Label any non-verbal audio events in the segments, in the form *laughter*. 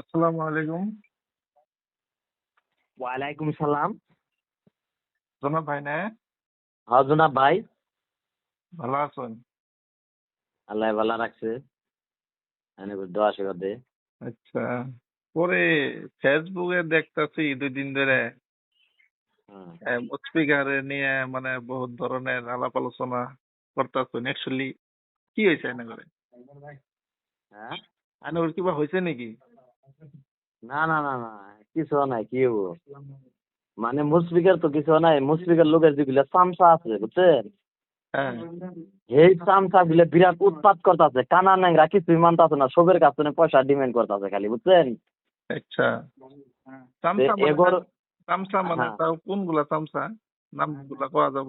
আসসালামু আলাইকুম। ওয়ালাইকুম সালাম। জনাব ভাই না হ্যাঁ জনাব ভাই। ভালো আছেন? আল্লাহ ভালো রাখছে। এনে দোয়া সেবা দে আচ্ছা পরে ফেসবুকে দেখতাছি দুই দিন ধরে। স্পিকারে নিয়ে মানে বহুত ধরনের আলাপ আলোচনা করতেছেন। অ্যাকচুয়ালি কি হয়েছে এনে করে? হ্যাঁ? এনে করে কিবা হয়েছে নাকি? না না না না কিছু নাই কি হব মানে মুসফিকের তো কিছু নাই মুসফিকের লোকের যেগুলো চামচা আছে বুঝছেন? হ্যাঁ। এই চামচা গুলো বিরাট উৎপাত করতেছে কানা ন্যাংরা কিছুই মানতাছে না সবের কাছে পয়সা ডিমান্ড করতেছে খালি বুঝছেন? আচ্ছা। চামচা মানে চামচা মানে হ্যাঁ। তাও কোনগুলা চামচা? নামগুলা কোয়া যাব?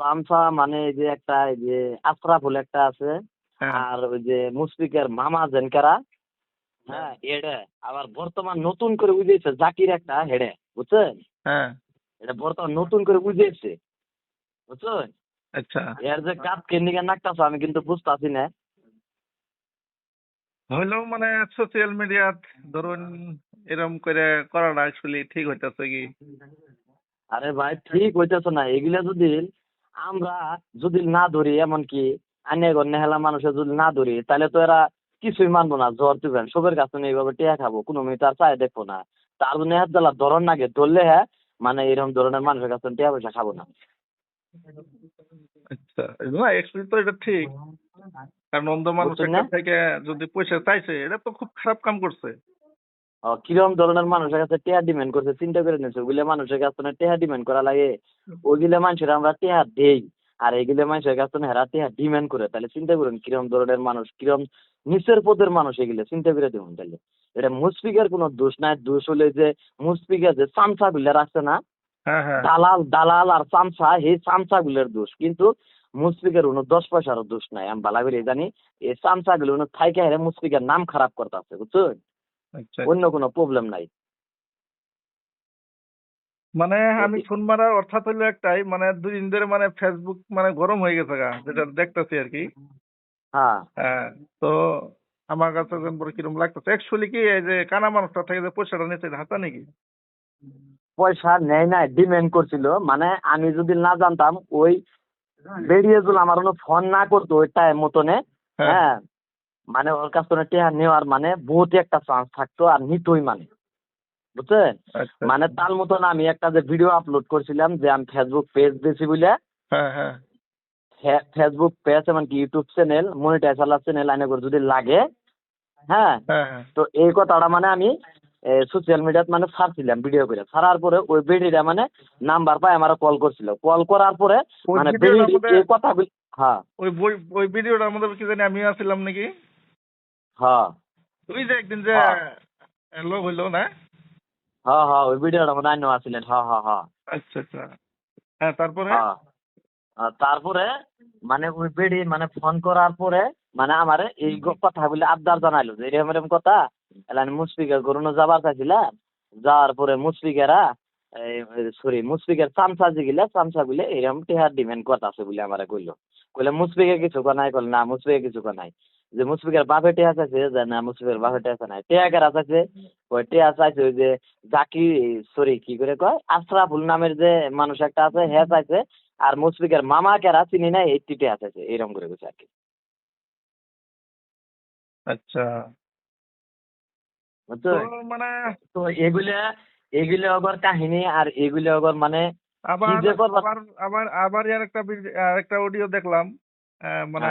চামচা মানে এই যে একটা এই যে আশরাফুল একটা আছে হ্যাঁ। আর ওই যে মুশফিকের মামা জেনকারা হ্যাঁ? এডে আবার বর্তমান নতুন করে বুঝেছে জাকির একটা হেডে বুঝছেন? হ্যাঁ। এটা বর্তমান নতুন করে বুঝেছে বুঝছেন? আচ্ছা। এর যে কাপ কেন্দিকে নাকতাছে আমি কিন্তু বুঝতাছি না। হইলেও মানে সোশ্যাল মিডিয়াত ধরুন এরকম করে করাটা অ্যাকচুয়ালি ঠিক হইতাছে কি? আরে ভাই ঠিক হইতেছে না। এগুলা যদি আমরা যদি না ধরি এমনকি আনে ঘর নেহেলা মানুষের যদি না ধরি তাহলে তো এরা কিছুই মানবো না জ্বর দিবেন সবের কাছে এইভাবে টিয়া খাব কোনো মেয়ে তার চায় দেখব না। তার জন্য হাত জ্বালা ধরন নাগে ধরলে হ্যাঁ মানে এরকম ধরনের মানুষের কাছে টিয়া পয়সা খাব না। আচ্ছা না অ্যাকচুয়ালি তো এটা ঠিক। কারণ অন্ধ মানুষের কাছ থেকে যদি পয়সা চাইছে এটা তো খুব খারাপ কাম করছে। কিরম ধরনের মানুষের কাছে টেহা ডিমান্ড করছে চিন্তা করে নিয়েছে ওগুলো মানুষের কাছে টেহা ডিমান্ড করা লাগে? ওইগুলো মানুষের আমরা টেহা দেই। আর এগুলো মানুষের কাছে না হেরা টেহা করে তাহলে চিন্তা করুন কিরম ধরনের মানুষ কিরম নিচের পদের মানুষ এগুলো চিন্তা করে দেখুন তাহলে। এটা মুসফিকের কোনো দোষ নাই দোষ হলে যে মুসফিকের যে চামচা গুলো রাখছে না হ্যাঁ হ্যাঁ। দালাল দালাল আর চামচা এই চামচা গুলোর দোষ। কিন্তু মুসফিকের কোনো দশ পয়সারও দোষ নাই আমি ভালো করে জানি এই চামচা গুলো থাইকে হেরে মুসফিকের নাম খারাপ করতে আছে বুঝছেন? আচ্ছা। অন্য কোনো প্রবলেম নাই। মানে *laughs* আমি ফোন মারার অর্থাৎ হইল একটাই মানে দুই দিন ধরে মানে ফেসবুক মানে গরম হয়ে গেছে গা যেটা দেখতেছি আর কি। হ্যাঁ। হ্যাঁ তো আমার কাছে এখন পরে কীরকম লাগতেছে। অ্যাকচুয়ালি কি এই যে কানা মানুষটা থেকে যে পয়সাটা এটা হাতা নাকি? পয়সা নেয় নাই ডিমান্ড করছিল। মানে আমি যদি না জানতাম ওই বেরিয়ে যদি আমার কোনো ফোন না করতো ওই টাইম মতনে হ্যাঁ। হ্যাঁ মানে ওর কাছ থেকে টেহা নেওয়ার মানে বহুত একটা চান্স থাকতো আর নিতই মানে। বুঝছেন? আচ্ছা মানে তার মতন আমি একটা যে ভিডিও আপলোড করছিলাম যে আমি ফেসবুক পেজ দিয়েছি বলে হ্যাঁ হ্যাঁ। ফেসবুক পেজ এমনকি ইউটিউব চ্যানেল মনিটাইজার চ্যানেল আইনে করে যদি লাগে হ্যাঁ? হ্যাঁ হ্যাঁ। তো এই কথাটা মানে আমি সোশ্যাল মিডিয়াত মানে ছাড়ছিলাম ভিডিও করে। ছাড়ার পরে ওই বেডিটা মানে নাম্বার পাই আমার কল করছিল। কল করার পরে মানে এই কথা হ্যাঁ। ওই ওই ভিডিওটার মধ্যে কি জানি আমিও আছিলাম নাকি? হ্যাঁ। ওই যে একদিন যে হ্যাঁ। লোক হইল না? হ্যাঁ হ্যাঁ ওই ভিডিওটা মনে হয় আসছিলেন আচ্ছা আচ্ছা। হ্যাঁ তারপরে? তারপরে মানে ওই বেডি মানে ফোন করার পরে মানে আমার এই কথা বলে আবদার জানাইলো যে এরকম এরকম কথা? এলান মুসফিকের গরুনো যাবার চাইছিলাম যাওয়ার পরে মুসফিকেরা সরি মুসফিকের চামচা যেগুলা চামচা গুলে এরকম টেহার ডিমান্ড কথা আছে বলে আমারে কইলো। কইলে মুসফিকে কিছু নাই? কইলে না মুসফিকে কিছু নাই। যে মুসফিকের বাপে টেহা চাইছে যে না মুসফিকের বাপে টেহা নাই। টেহা কেরা চাইছে ওই টেহা চাইছে ওই যে জাকি সরি কি করে কয়? আশরাফুল নামের যে মানুষ একটা আছে হ্যাঁ চাইছে আর মুসফিকের মামা কেরা চিনি নাই এইটটি টেহা চাইছে এরকম করে কইছে আর কি। আচ্ছা। বুঝছ? তো মানে তো এগুলা এগুলো আগর কাহিনী আর এগুলো আগর মানে আবার কি আবার আবার আবার আর একটা ভিডি- অডিও দেখলাম মানে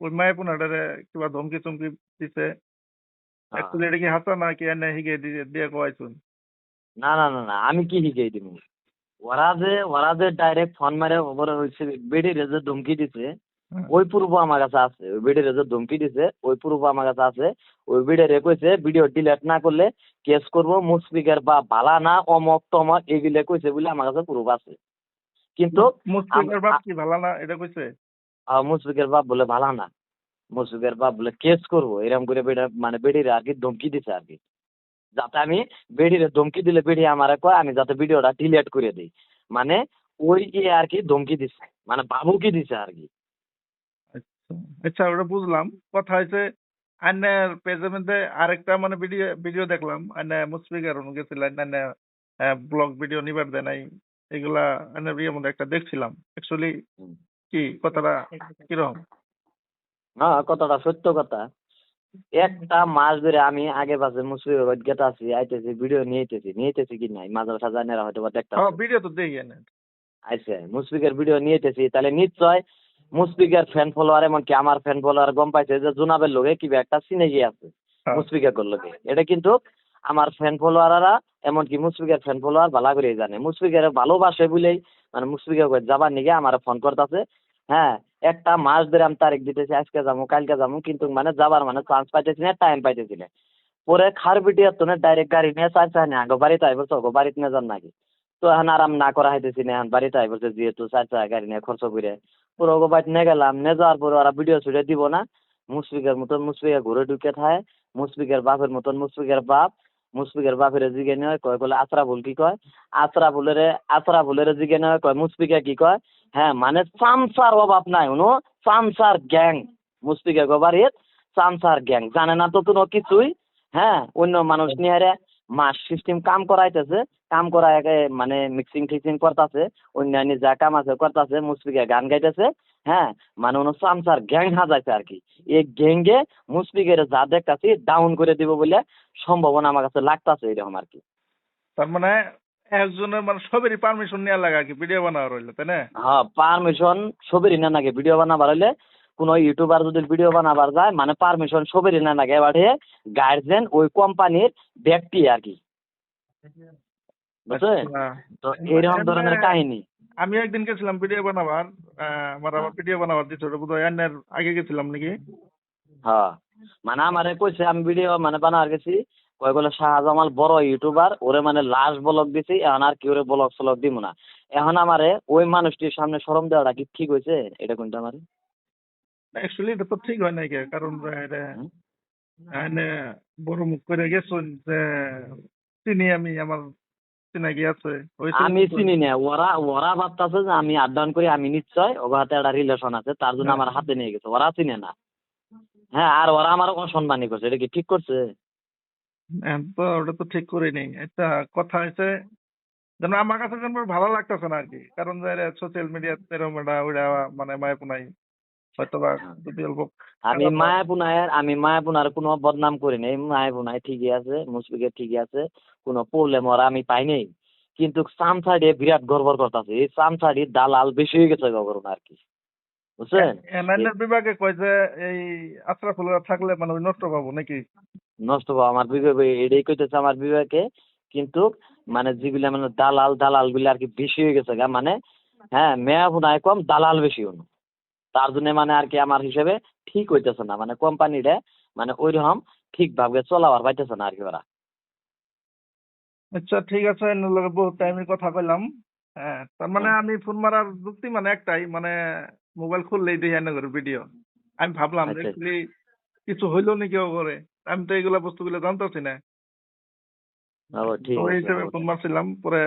ওই মায়াপুনাটারে কিবা ধমকি চমকি দিছে। অ্যাকচুয়ালি এটা কি হাসা না কি এনে হিগে দিয়ে কয়াইছুন না না না না আমি কি শিখাই দিব ওরা যে ওরা যে ডাইরেক্ট ফোন মারে ওপরে হচ্ছে বেডিরে যে ধমকি দিছে ওই পূর্ব আমার কাছে আছে ওই ভিডিওর যে ধমকি দিছে ওই পূর্ব আমার কাছে আছে ওই ভিডিওরে কইছে ভিডিও ডিলিট না করলে কেস করব মুসফিকের বা বালা না অমক তমক এগুলো কইছে বলে আমার কাছে প্রুফ আছে কিন্তু মুসফিকের বাপ কি ভালো না এটা কইছে মুসফিকের বাপ বলে ভালা না। মুসফিকের বাপ বলে কেস করব? এরকম করে বেড়া মানে বেডিরে আর কি ধমকি দিছে আর কি। যাতে আমি বেডিরে ধমকি দিলে বেডি আমারে কয় আমি যাতে ভিডিওটা ডিলিট করে দিই। মানে ওই ইয়ে আর কি ধমকি দিছে মানে বাবুকে দিছে আর কি। আচ্ছা আচ্ছা ওটা বুঝলাম। কথা হয়েছে আন্নের পেজের মধ্যে আরেকটা মানে ভিডিও ভিডিও দেখলাম। আন্নে মুসফিকার গেছিলেন আন্নে ব্লগ ভিডিও নিবার দেয় নাই। এগুলা আন্নের ইয়ের মধ্যে একটা দেখছিলাম। অ্যাকচুয়ালি। কি? কথাটা কীরকম? হ্যাঁ কথাটা সত্য কথা। একটা মাস ধরে আমি আগে পাশে মুসলিম গেটা আছি আইতেছি ভিডিও নিয়েতেছি নিয়েতেছি কি নাই? মাঝে মাঝে জানেরা হয়তো বা দেখতে হ্যাঁ ভিডিও তো দেখি আইসে মুসফিকের ভিডিও নিয়েতেছি তাহলে নিশ্চয় মুসফিকের ফ্যান ফলোয়ার এমনকি আমার ফ্যান ফলোয়ার গম পাইছে যে জুনাবের লোকে কি একটা সিনে গিয়ে আছে হ্যাঁ। মুসফিকের লোকে। এটা কিন্তু আমার ফ্যান ফলোয়াররা এমনকি মুসফিকের ফ্যান ফলোয়ার ভালো করে জানে। মুসফিকের ভালোবাসে বলেই মানে মুসফিকের কই যাবার নিগে আমার ফোন করতেছে হ্যাঁ একটা মাস ধরে আমি তারিখ দিতেছি, আজকে যাব কালকে যাব কিন্তু মানে যাবার মানে চান্স পাইতেছি না টাইম পাইতেছি না। পরে খার বিটিয়া তো ডাইরেক্ট গাড়ি নিয়ে চার নিয়ে আগে বাড়িতে আইব তো বাড়িতে নিয়ে যান নাকি। তো এখন আরাম না করা হইতেছি না, এখন বাড়িতে আইব যেহেতু চার চার গাড়ি নিয়ে খরচ করে পুরো ওগো বাড়িতে নিয়ে গেলাম, নিয়ে যাওয়ার পরে ওরা ভিডিও ছুটে দিব না। মুসফিকের মতন মুসফিকের ঘুরে ঢুকে থাকে মুসফিকের বাপের মতন মুসফিকের বাপ। মুসফিকের বাপের জিগে হয় কয়, বলে আচরা ভুল কি কয়? আচরা ভুলেরে আচরা ভুলের জিগে হয় কয়, মুসফিকে কি কয়? হ্যাঁ মানে চামচার অভাব নাই উনো চামচার গ্যাং, মুসফিকে গোবারিত চামচার গ্যাং। জানে না তো কোনো কিছুই হ্যাঁ? অন্য মানুষ নিয়ে মাস সিস্টেম কাম করাইতেছে কাম করায় মানে মিক্সিং টিক্সিং করতেছে অন্যান্য যা কাম আছে করতেছে মুসফিকে গান গাইতেছে হ্যাঁ মানে ওনো চামচার গ্যাং হাজাইছে আর কি এই গ্যাংয়ে মুসফিকের যা দেখতাছি ডাউন করে দিব বলে সম্ভাবনা আমার কাছে লাগতাছে এরকম আর কি তার মানে একজনের মানে সবেরই পারমিশন নেওয়া লাগে আর কি ভিডিও বানাবার হইল তাই না? হ্যাঁ পারমিশন সবেরই না লাগে ভিডিও বানাবার হলে কোনো ইউটিউবার যদি ভিডিও বানাবার যায় মানে পারমিশন সবেরই না লাগে এবারে গার্জেন ওই কোম্পানির ব্যক্তি আর কি। বুঝছেন? আচ্ছা। তো এরকম ধরনের কাহিনী। আমি একদিন গেছিলাম ভিডিও বানাবার আমার ভিডিও বানাবার বোধহয় আগে গেছিলাম নাকি? হ্যাঁ। মানে আমারে কইছে আমি ভিডিও মানে বানাবার গেছি কয় বলে শাহজামাল বড় ইউটিউবার ওরে মানে লাস্ট ব্লগ দিছি এখন আর কি ওরে ব্লগ স্লগ দিব না। এখন আমারে ওই মানুষটির সামনে শরম দেওয়াটা কি ঠিক হয়েছে এটা কোনটা আমারে? অ্যাকচুয়ালি এটা তো ঠিক হয় নাই কে, কারণ? বড় মুখ করে গেছেন যে চিনি আমি আমার চিনাকি আছে আমি চিনি না ওরা ওরা ভাবতেছে যে আমি আপ ডাউন করি আমি নিশ্চয় ওর হাতে একটা রিলেশন আছে তার জন্য আমার হাতে নিয়ে গেছে ওরা চিনে না। হ্যাঁ আর ওরা আমার অসম্মানী করছে এটা কি ঠিক করছে? হ্যাঁ, তো ওটা তো ঠিক করে নেই একটা কথা হয়েছে যেন আমার কাছে যেন ভালো লাগতেছে না আর কি কারণ সোশ্যাল মিডিয়াতে এরকম একটা ওইটা মানে মায়াপুনাই হয়তো বা আমি আমি কোনো বদনাম করি নাই। ঠিকই আছে মুসফিকের ঠিকই আছে কোনো প্রবলেম আমি পাই নাই। কিন্তু সামসাইডে বিরাট গড়বড় করতেছে। এই সামসাইডি দালাল বেশি হয়ে গেছে গড়বড় আর কি? বুঝছেন? এনআইএর বিভাগে কয় যে এই আশ্রাফুলরা থাকলে মানে নষ্ট পাবো নাকি? নষ্ট হব আমার বিবেকে এটাই কইতেছে আমার বিবেকে কিন্তু মানে যেগুলা মানে দালাল দালালগুলো আর কি বেশি হয়ে গেছে গা। মানে হ্যাঁ মেয়া পুনায় কম দালাল বেশি হন তার জন্য মানে আর কি আমার হিসেবে ঠিক হইতেছে না। মানে কোম্পানিটা মানে ওইরকম ঠিক ভাবে চলাবার পাইতেছে না আর কি ওরা। আচ্ছা ঠিক আছে বহুত টাইমে কথা কইলাম। হ্যাঁ তার মানে। আমি ফোন মারার যুক্তি মানে একটাই মানে মোবাইল খুললেই দেখি এনে করে ভিডিও আমি ভাবলাম আচ্ছা। কিছু হইল নাকি করে? আমি তো এইগুলা বস্তুগুলো জানতেছি না। ঠিক ফোন মারছিলাম পরে